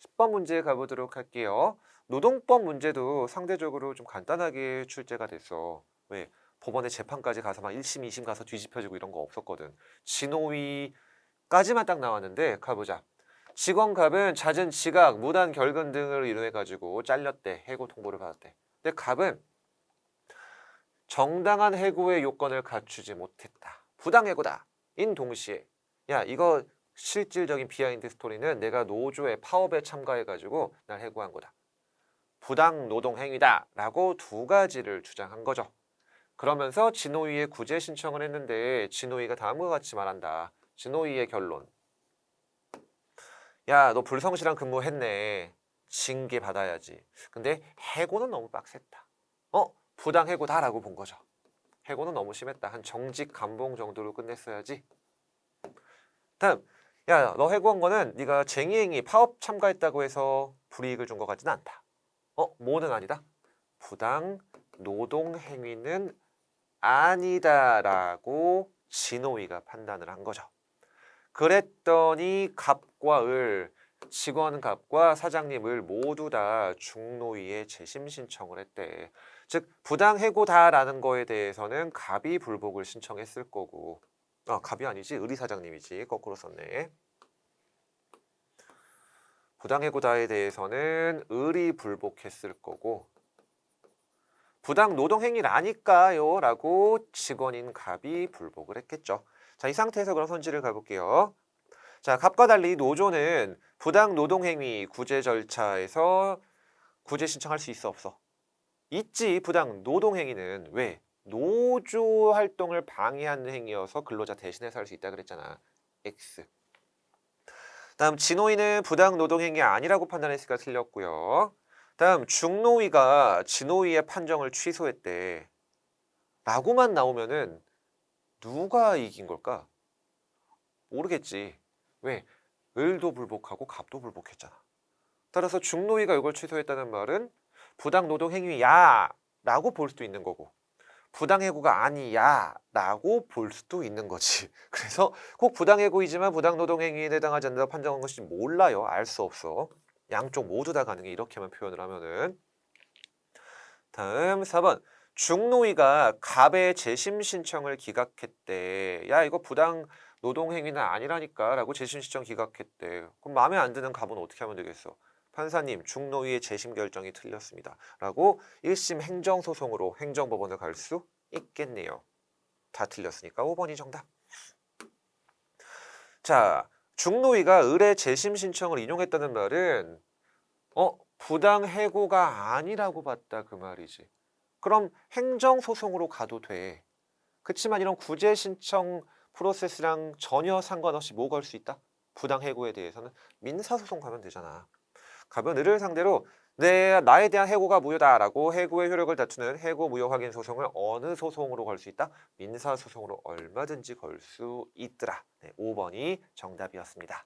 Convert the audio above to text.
10번 문제 가보도록 할게요. 노동법 문제도 상대적으로 좀 간단하게 출제가 됐어. 왜? 법원에 재판까지 가서 막 1심, 2심 가서 뒤집혀지고 이런 거 없었거든. 진호위까지만 딱 나왔는데 가보자. 직원갑은 잦은 지각, 무단 결근 등을 이용해 가지고 잘렸대. 해고 통보를 받았대. 근데 갑은 정당한 해고의 요건을 갖추지 못했다. 부당 해고다. 인 동시에 야 이거 실질적인 비하인드 스토리는 내가 노조의 파업에 참가해 가지고 날 해고한 거다. 부당 노동 행위다 라고 두 가지를 주장한 거죠. 그러면서 진호위에 구제 신청을 했는데 진호위가 다음과 같이 말한다. 진호위의 결론. 야, 너 불성실한 근무했네. 징계 받아야지. 근데 해고는 너무 빡셌다. 어? 부당 해고다라고 본 거죠. 해고는 너무 심했다. 한 정직 감봉 정도로 끝냈어야지. 다음, 야, 너 해고한 거는 네가 쟁의행위 파업 참가했다고 해서 불이익을 준 것 같지는 않다. 어, 뭐는 아니다. 부당 노동 행위는 아니다라고 진호위가 판단을 한 거죠. 그랬더니 갑과 을 직원 갑과 사장님 을 모두 다 중노위에 재심 신청을 했대. 즉 부당 해고다라는 거에 대해서는 갑이 불복을 신청했을 거고 아 갑이 아니지 의리 사장님이지 거꾸로 썼네. 부당 해고다에 대해서는 의리 불복했을 거고 부당 노동 행위라니까요 라고 직원인 갑이 불복을 했겠죠. 자, 이 상태에서 그럼 선지를 가볼게요. 자, 갑과 달리 노조는 부당 노동 행위 구제 절차에서 구제 신청할 수 있어 없어? 있지. 부당 노동 행위는 왜? 노조 활동을 방해하는 행위여서 근로자 대신해서 할 수 있다 그랬잖아. X. 다음 진호위는 부당 노동 행위 아니라고 판단했으니까 틀렸고요. 다음 중노위가 진호위의 판정을 취소했대. 라고만 나오면은 누가 이긴 걸까? 모르겠지. 왜? 을도 불복하고 갑도 불복했잖아. 따라서 중노위가 이걸 취소했다는 말은 부당 노동 행위야 라고 볼 수도 있는 거고 부당 해고가 아니야 라고 볼 수도 있는 거지. 그래서 꼭 부당 해고이지만 부당 노동 행위에 해당하지 않는다 판정한 것이 몰라요. 알 수 없어. 양쪽 모두 다 가능해. 이렇게만 표현을 하면은. 다음 4번. 중노위가 갑의 재심 신청을 기각했대. 야, 이거 부당 노동 행위는 아니라니까 라고 재심 신청 기각했대. 그럼 마음에 안 드는 갑은 어떻게 하면 되겠어? 판사님, 중노위의 재심 결정이 틀렸습니다. 라고 1심 행정소송으로 행정법원을 갈 수 있겠네요. 다 틀렸으니까 5번이 정답. 자, 중노위가 을의 재심 신청을 인용했다는 말은 어 부당 해고가 아니라고 봤다 그 말이지. 그럼 행정 소송으로 가도 돼. 그렇지만 이런 구제 신청 프로세스랑 전혀 상관없이 뭐 걸 수 있다? 부당 해고에 대해서는 민사 소송 가면 되잖아. 가면 을을 상대로 내 나에 대한 해고가 무효다라고 해고의 효력을 다투는 해고 무효 확인 소송을 어느 소송으로 걸 수 있다? 민사 소송으로 얼마든지 걸 수 있더라. 네, 5번이 정답이었습니다.